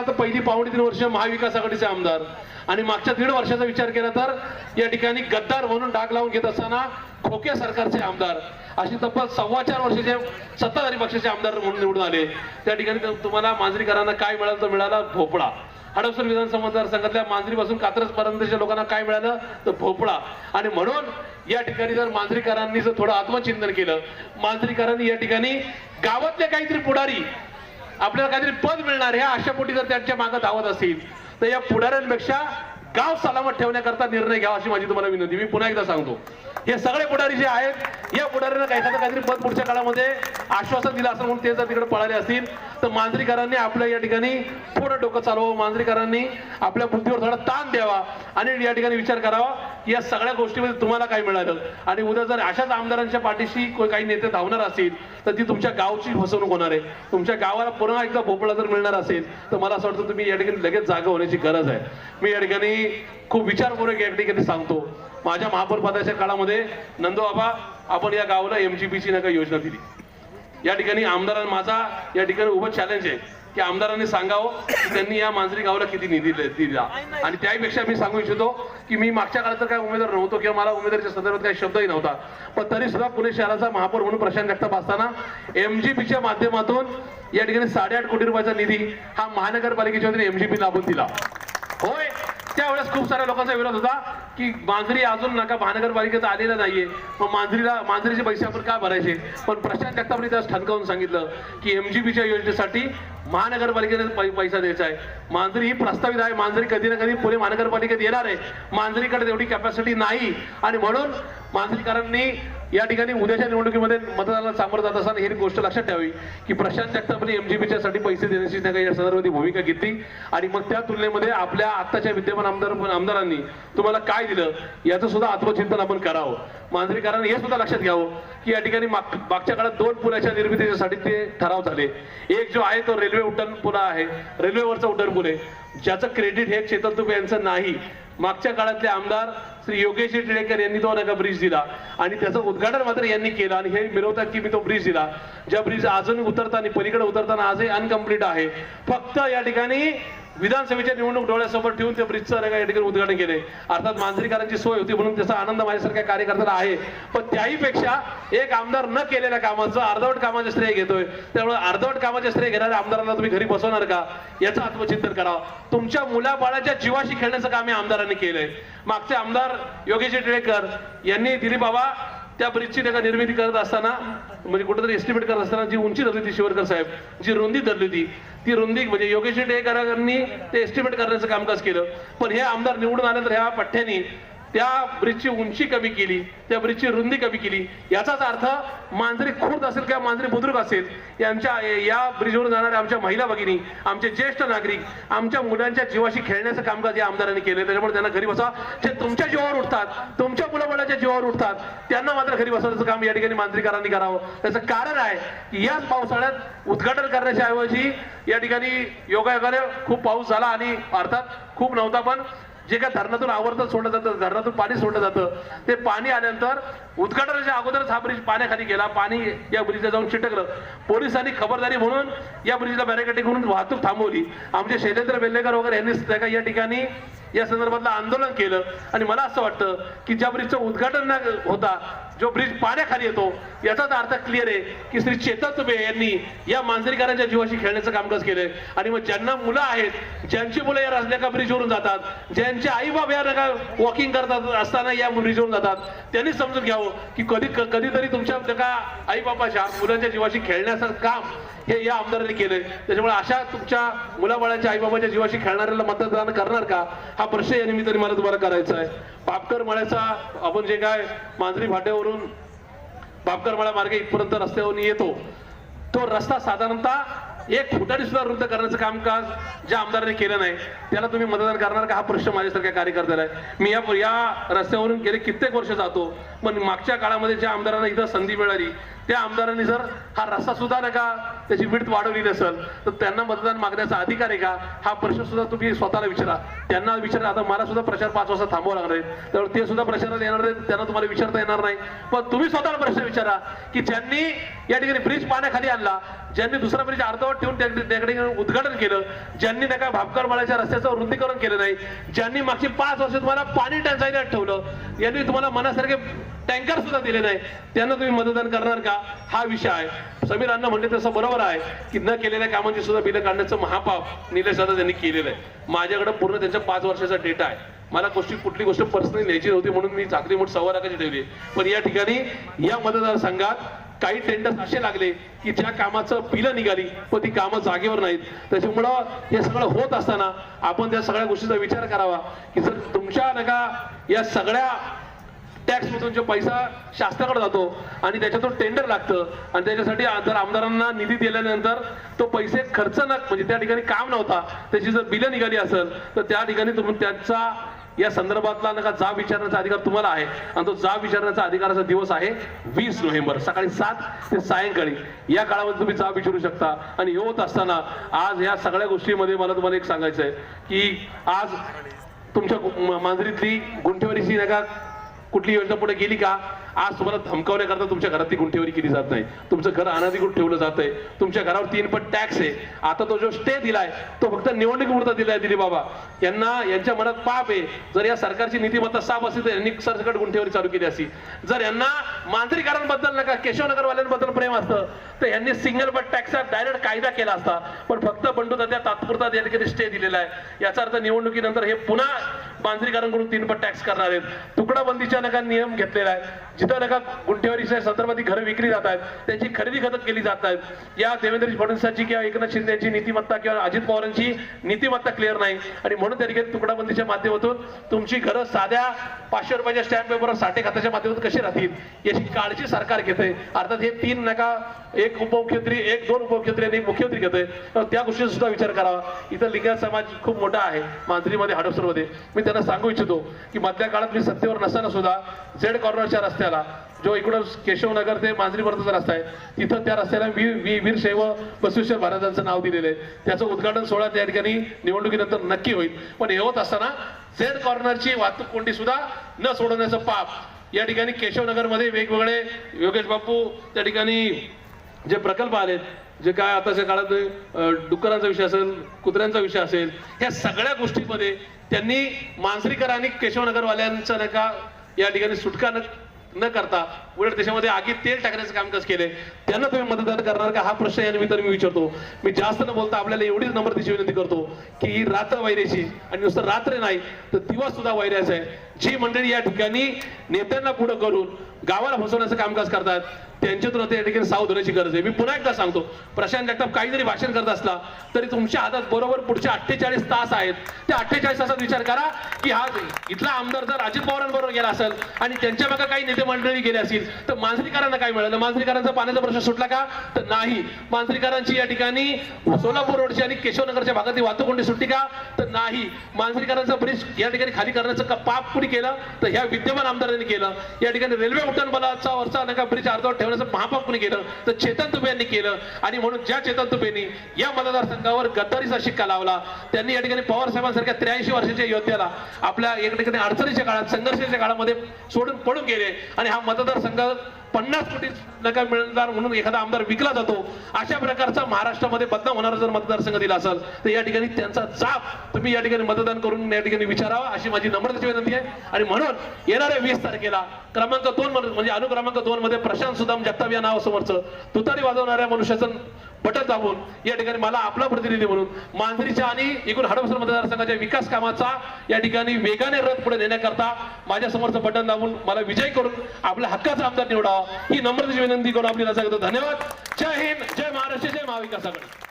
आता पहिली पावणे तीन वर्ष महाविकास आघाडीचे आमदार. आणि मागच्या दीड वर्षाचा विचार केला तर या ठिकाणी गद्दार म्हणून डाग लावून घेत असताना खोके सरकारचे आमदार अशी तब्बल सव्वा चार वर्षाचे सत्ताधारी पक्षाचे आमदार म्हणून निवडून आले. त्या ठिकाणी तुम्हाला मांजरीकरांना काय मिळालं तर मिळाला भोपळा. हडपसर विधानसभा मतदारसंघातल्या मांजरीपासून कात्रज पर्यंतच्या लोकांना काय मिळालं तर भोपळा. आणि म्हणून या ठिकाणी जर मांजरीकरांनी जर थोडं आत्मचिंतन केलं मांजरीकरांनी या ठिकाणी गावातले काहीतरी पुढारी आपल्याला काहीतरी पद मिळणार ह्या अशा पोटी जर त्यांच्या मागे धावत असतील तर या पुढाऱ्यांपेक्षा गाव सलामत ठेवण्याकरता निर्णय घ्यावा अशी माझी तुम्हाला विनंती मी पुन्हा एकदा सांगतो हे सगळे पुढारी जे आहेत या पुढाऱ्यांना काही एखादं काहीतरी पद पुढच्या काळामध्ये आश्वासन दिलं असं म्हणून ते जर तिकडे पळाले असतील तर मांजरीकरांनी आपल्या या ठिकाणी थोडं डोकं चालवावं मांजरीकरांनी आपल्या बुद्धीवर थोडा ताण द्यावा आणि या ठिकाणी विचार करावा. की या सगळ्या गोष्टीमध्ये तुम्हाला काय मिळालं? आणि उद्या जर अशाच आमदारांच्या पाठीशी को- काही नेते धावणार असतील तर ती तुमच्या गावची फसवणूक होणार आहे. तुमच्या गावाला पुन्हा एकदा भोपळा जर मिळणार असेल तर मला असं वाटतं तुम्ही या ठिकाणी लगेच जागा होण्याची गरज आहे. मी या ठिकाणी खूप विचारपूर्वक या ठिकाणी सांगतो. माझ्या महापौर पदाच्या काळामध्ये नंदोबाबा आपण या गावाला एमजीपीची काही योजना दिली. या ठिकाणी आमदारांना माझा या ठिकाणी उभं चॅलेंज आहे. की आमदारांनी सांगावं की त्यांनी या मांजरी गावाला किती निधी दिला. आणि त्याहीपेक्षा मी सांगू इच्छितो की मी मागच्या काळात तर काय उमेदवार नव्हतो किंवा मला उमेदवारीच्या संदर्भात काही शब्दही नव्हता. पण तरी सुद्धा पुणे शहराचा महापौर म्हणून प्रशांत जगताप असताना एमजीपीच्या माध्यमातून या ठिकाणी साडेआठ कोटी रुपयाचा निधी हा महानगरपालिकेच्या वतीने एमजीपी लाभून दिला. त्यावेळेस खूप साऱ्या लोकांचा विरोध होता की मांजरी अजून नका महानगरपालिकेचा आलेला नाहीये. मग मांजरीला मांजरीचे पैसे आपण का भरायचे? पण प्रशांत जगतापने त्यास ठणकावून सांगितलं की एमजीबीच्या योजनेसाठी महानगरपालिकेने पै- पैसा द्यायचा आहे. मांजरी ही प्रस्तावित आहे. मांजरी कधी ना कधी पुणे महानगरपालिकेत येणार आहे. मांजरीकडे तेवढी कॅपॅसिटी नाही. आणि म्हणून मांजरीकरांनी या ठिकाणी उद्याच्या निवडणुकीमध्ये मतदानाला सामोरं जात असताना ही गोष्ट लक्षात ठेवावी की प्रशांत जगतापने एमजीबीच्या साठी पैसे देण्याची त्या काही या संदर्भात भूमिका घेतली. आणि मग त्या तुलनेमध्ये आपल्या आत्ताच्या विद्यमान आमदार आमदारांनी तुम्हाला काय दिलं याचं सुद्धा आत्मचिंतन आपण करावं. मांजरीकरांनी हे सुद्धा लक्षात घ्यावं की या ठिकाणी माग- मागच्या काळात दोन पुलाच्या निर्मितीसाठी ते ठराव झाले. एक जो आहे तो रेल्वे उड्डाण पुला आहे रेल्वेवरचा उड्डाण पूल आहे. ज्याचं क्रेडिट हे चेतन तुपे यांचं नाही मागच्या काळातले आमदार श्री योगेश टिळेकर यांनी तो नका ब्रिज दिला. आणि त्याचं उद्घाटन मात्र यांनी केलं आणि हे मिरवतात की मी तो ब्रिज दिला. ज्या ब्रिज अजून उतरताना पलीकडे उतरताना आजही अनकम्प्लीट आहे. फक्त या ठिकाणी विधानसभेच्या निवडणूक डोळ्यासमोर ठेवून त्या ब्रिजचं या ठिकाणी उद्घाटन केले. अर्थात मांजरीकरांची सोय होती म्हणून त्याचा आनंद माझ्यासारख्या कार्यकर्त्याला आहे. पण त्याहीपेक्षा एक आमदार न केलेल्या कामाचं अर्धवट कामाचे श्रेय घेतोय. त्यामुळे अर्धवट कामाचे श्रेय घेणाऱ्या आमदारांना तुम्ही घरी बसवणार का? याचं आत्मचिंतन करावं तुमच्या मुलाबाळाच्या जीवाशी खेळण्याचं काम या आमदारांनी केलंय. मागचे आमदार योगेश टिळेकर यांनी दिलीप बाबा त्या ब्रिजची त्या निर्मिती करत असताना म्हणजे कुठेतरी एस्टिमेट करत असताना जी उंची धरली होती शिवरकर साहेब जी रुंदी धरली होती ती रुंदी म्हणजे योगेश टिळेकरांनी ते एस्टिमेट करण्याचं कामकाज केलं. पण हे आमदार निवडून आल्यानंतर ह्या पठ्ठ्यानी त्या ब्रिजची उंची कमी केली त्या ब्रिजची रुंदी कमी केली. याचाच अर्थ मांजरी खुर्द असेल किंवा मांजरी बुद्रुक असेल यांच्या या ब्रिजवरून जाणाऱ्या आमच्या महिला भगिनी आमचे ज्येष्ठ नागरिक आमच्या मुलांच्या जीवाशी खेळण्याचं कामकाज या आमदारांनी केलं. त्याच्यामुळे त्यांना घरी बसा. जे तुमच्या जीवावर उठतात तुमच्या मुलाबाळाच्या जीवावर उठतात त्यांना मात्र घरी बसवण्याचं काम या ठिकाणी मांजरीकरांनी करावं. त्याचं कारण आहे की याच पावसाळ्यात उद्घाटन करण्याच्या ऐवजी या ठिकाणी योगायोगाने खूप पाऊस झाला आणि अर्थात खूप नव्हता पण जे काय धरणातून आवर्तन सोडलं जातं धरणातून पाणी सोडलं जातं ते पाणी आल्यानंतर उद्घाटनाच्या अगोदरच हा ब्रिज पाण्याखाली गेला पाणी या ब्रिजला जाऊन चिटकलं. पोलिसांनी खबरदारी म्हणून या ब्रिजला बॅरिकेटिंग म्हणून वाहतूक थांबवली. आमचे शैलेंद्र बेल्लेकर वगैरे यांनी सुद्धा या ठिकाणी या संदर्भातलं आंदोलन केलं. आणि मला असं वाटतं की ज्या ब्रिजचं उद्घाटन न होता जो ब्रिज पाण्याखाली येतो याचाच अर्थ क्लिअर आहे की श्री चेतन तुबे यांनी या मांजरीकरांच्या जीवाशी खेळण्याचं कामकाज केलंय? आणि मग ज्यांना मुलं आहेत ज्यांची मुलं या रस्त्याका ब्रिजवरून जातात ज्यांचे आई बाप या नका वॉकिंग करतात असताना या ब्रिजवरून जातात त्यांनी समजून घ्यावं की कधी कधीतरी तुमच्या नका आई बापाच्या मुलांच्या जीवाशी खेळण्याचं काम हे या आमदारांनी केलंय. त्याच्यामुळे अशा तुमच्या मुलाबाळाच्या आईबाबाच्या जीवाशी खेळणाऱ्याला मतदान करणार का? हा प्रश्न या निमित्ताने मला तुम्हाला करायचा आहे. पापकर मळ्याचा आपण जे काय मांजरी फाट्यावरून पापकर मळा मार्गे इथपर्यंत रस्त्यावरून येतो. तो रस्ता साधारणतः एक फुटाने सुद्धा रुंद करण्याचं कामकाज ज्या आमदारांनी केलं नाही त्याला तुम्ही मतदान करणार का हा प्रश्न माझ्यासारख्या कार्यकर्त्याला आहे? मी या या रस्त्यावरून गेले कित्येक वर्ष जातो पण मागच्या काळामध्ये ज्या आमदारांना इथं संधी मिळाली त्या आमदारांनी जर हा रस्ता सुद्धा नका त्याची विडत वाढवली नसेल तर त्यांना मतदान मागण्याचा अधिकार आहे का? हा प्रश्न सुद्धा तुम्ही स्वतःला विचारा. त्यांना विचारा आता मला सुद्धा प्रचार पाच वाजता थांबावं लागणार आहे. त्यामुळे ते सुद्धा प्रचारात येणार आहेत त्यांना तुम्हाला विचारता येणार नाही. पण तुम्ही स्वतःला प्रश्न विचारा की ज्यांनी या ठिकाणी ब्रिज पाण्याखाली आणला ज्यांनी दुसरा ब्रिज अर्धवट ठेवून त्या ठिकाणी उद्घाटन केलं ज्यांनी नका भापकर माळ्याच्या रस्त्याचं रुंदीकरण केलं नाही ज्यांनी मागची पाच वर्ष तुम्हाला पाणी टंचाईला ठेवलं यांनी तुम्हाला मनासारखे टँकर सुद्धा दिले नाही त्यांना तुम्ही मतदान करणार का? हा विषय आहे. समीर अण्णा म्हणले तसं बरोबर आहे की न केलेल्या कामांची सुद्धा बिलं काढण्याचं महापाप निलेश दादा त्यांनी केलेलं आहे. माझ्याकडे पूर्ण त्यांच्या पाच वर्षाचा डेटा आहे. मला गोष्टी कुठली गोष्ट पर्सनली लिहायची नव्हती म्हणून मी चाकरी मोठ सव्वा लाखाची ठेवली. पण या ठिकाणी या मतदारसंघात काही टेंडर्स असे लागले की ज्या कामाचं पिलं निघाली पण ती कामं जागेवर नाहीत. त्याच्यामुळं हे सगळं होत असताना आपण त्या सगळ्या गोष्टीचा विचार करावा की जर तुमच्या नका या सगळ्या टॅक्समधून जो पैसा शासनाकडे जातो आणि त्याच्यातून टेंडर लागतं आणि त्याच्यासाठी जर आमदारांना निधी दिल्यानंतर तो पैसे खर्च न म्हणजे त्या ठिकाणी काम नव्हता त्याची जर बिलं निघाली असेल तर त्या ठिकाणी तुम्ही त्यांचा या संदर्भातला नका जाब विचारण्याचा अधिकार तुम्हाला आहे. आणि तो जाब विचारण्याचा अधिकाराचा दिवस आहे वीस नोव्हेंबर सकाळी सात ते सायंकाळी. या काळामध्ये तुम्ही जाब विचारू शकता. आणि हे होत असताना आज या सगळ्या गोष्टीमध्ये मला तुम्हाला एक सांगायचं आहे की आज तुमच्या मांजरीतली गुंठेवारीची नका कुठली योजना पुढे गेली का? आज तुम्हाला धमकावण्याकरता तुमच्या घरात ती गुंठेवारी केली जात नाही. तुमचं घर अनाधिकृत ठेवलं जात आहे तुमच्या घरावर तीन पट टॅक्स आहे. आता तो जो स्टे दिलाय तो फक्त निवडणुकीपुरता दिलाय दिली बाबा. यांना यांच्या मनात पाप आहे. जर या सरकारची नीतिमत्ता साफ असेल तर यांनी सरसकट गुंठेवारी चालू केली असती जर यांना मांजरीकरांबद्दल नका केशवनगरवाल्यांबद्दल प्रेम असतं तर यांनी सिंगल बट टॅक्सचा डायरेक्ट कायदा केला असता. पण फक्त बंडू त्या तात्पुरता या ठिकाणी स्टे दिलेला आहे. याचा अर्थ निवडणुकीनंतर हे पुन्हा मांजरीकरांकडून तीन पट टॅक्स करणार आहेत. तुकडाबंदीच्या नका नियम घेतलेला आहे. जिथं नका गुंठेवारीच्या संदर्भात घरं विकली जात आहेत. त्यांची खरेदी खत केली जात आहेत. या देवेंद्र फडणवीसांची किंवा एकनाथ शिंदेची यांची नीतिमत्ता किंवा अजित पवारांची नीतिमत्ता क्लिअर नाही. आणि म्हणून त्या ठिकाणी तुकडाबंदीच्या माध्यमातून तुमची घरं साध्या पाचशे रुपयाच्या स्टॅम्प पेपरवर साठे खात्याच्या माध्यमातून कशी राहतील याची काळजी सरकार घेते. अर्थात हे तीन नका एक उपमुख्यमंत्री एक दोन उपमुख्यमंत्री आणि एक मुख्यमंत्री घेते तर त्या गोष्टीचा सुद्धा विचार करावा. इथं लिंगायत समाज खूप मोठा आहे. मांजरीमध्ये हडपसरमध्ये. मी त्यांना सांगू इच्छितो की मधल्या काळात मी सत्तेवर नसताना सुद्धा झेड कॉर्नरच्या रस्त्याला. जो इकडं केशवनगर ते मांजरीपर्यंतचा रस्ता आहे तिथं त्या रस्त्याला वीर वी- वीरशैव बसवेश्वर महाराजांचं नाव दिलेलं आहे. त्याचं उद्घाटन सोहळा त्या ठिकाणी निवडणुकीनंतर नक्की होईल. पण हे होत असताना झेड कॉर्नरची वाहतूक कोंडी सुद्धा न सोडवण्याचं पाप या ठिकाणी केशवनगरमध्ये वेगवेगळे योगेश बापू त्या ठिकाणी जे प्रकल्प आलेत जे काय आताच्या काळात डुक्करांचा डुकरांचा विषय असेल कुत्र्यांचा विषय असेल ह्या सगळ्या गोष्टींमध्ये त्यांनी मांजरीकर आणि केशवनगरवाल्यांचा नाही का या ठिकाणी सुटका न न करता उलट त्याच्यामध्ये आगीत तेल टाकण्याचं कामकाज केले त्यांना तुम्ही मतदान करणार का? हा प्रश्न या निमित्ताने मी विचारतो. मी जास्त न बोलता आपल्याला एवढीच नम्रतेची विनंती करतो की ही रात्र वैऱ्याची आणि नुसतं रात्र नाही तर दिवस सुद्धा वैऱ्याचं आहे. जी मंडळी या ठिकाणी नेत्यांना पुढे करून गावाला फसवण्याचं कामकाज करतात. त्यांच्यातून आता या ठिकाणी सावध होण्याची गरज आहे. मी पुन्हा एकदा सांगतो प्रशांत जगताप काही जरी भाषण करत असला तरी तुमच्या हातात बरोबर पुढचे अठ्ठेचाळीस तास आहेत. त्या अठ्ठेचाळीस तासात विचार करा की हा इथला आमदार जर अजित पवारांबरोबर गेला असेल आणि त्यांच्या मागे काही नेते मंडळी गेले असतील तर मांजरीकरांना काय मिळालं? मांजरीकरांचा पाण्याचा प्रश्न सुटला का? तर नाही. मांजरीकरांची या ठिकाणी सोलापूर रोडची आणि केशवनगरच्या भागातील वाहतूक कोणती सुटली का? तर नाही. मांजरीकरांचा ब्रिज या ठिकाणी खाली करण्याचं पाप कुणी केलं? तर ह्या विद्यमान आमदारांनी केलं. या ठिकाणी रेल्वे उड्डाण बलाचा वरचा नका ब्रिज अर्धवट ठेवण्याचं महापाप कुणी केलं? तर चेतन तुपे यांनी केलं. आणि म्हणून ज्या चेतन तुपेंनी या मतदारसंघावर गद्दारीचा शिक्का लावला त्यांनी या ठिकाणी पवार साहेबांसारख्या त्र्याऐंशी वर्षाच्या योद्ध्याला आपल्या एक ठिकाणी अडचणीच्या काळात संघर्षाच्या काळामध्ये सोडून पडून गेले. आणि हा मतदारसंघ पन्नास कोटी नका मिळणार म्हणून एखादा आमदार विकला जातो अशा प्रकारचा महाराष्ट्रामध्ये बदनाम होणारा जर मतदारसंघ दिला असेल तर या ठिकाणी त्यांचा जाप तुम्ही या ठिकाणी मतदान करून या ठिकाणी विचारावा अशी माझी नम्रतेची विनंती आहे. आणि म्हणून येणाऱ्या वीस तारखेला क्रमांक दोन म्हणजे अनुक्रमांक दोन मध्ये प्रशांत सुदाम जगताप या नावासमोरचं तुतारी वाजवणाऱ्या मनुष्याचं बटन दाबून या ठिकाणी मला आपला प्रतिनिधी म्हणून मांजरीच्या आणि एकूण हडपसर मतदारसंघाच्या विकास कामाचा या ठिकाणी वेगाने रथ पुढे नेण्याकरता माझ्या समोरचं बटन दाबून मला विजय करून आपल्या हक्काचा आमदार निवडावा. ही नम्रतेची विनंती करून आपली सांगतो धन्यवाद. जय हिंद. जय महाराष्ट्र. जय महाविकास आघाडी.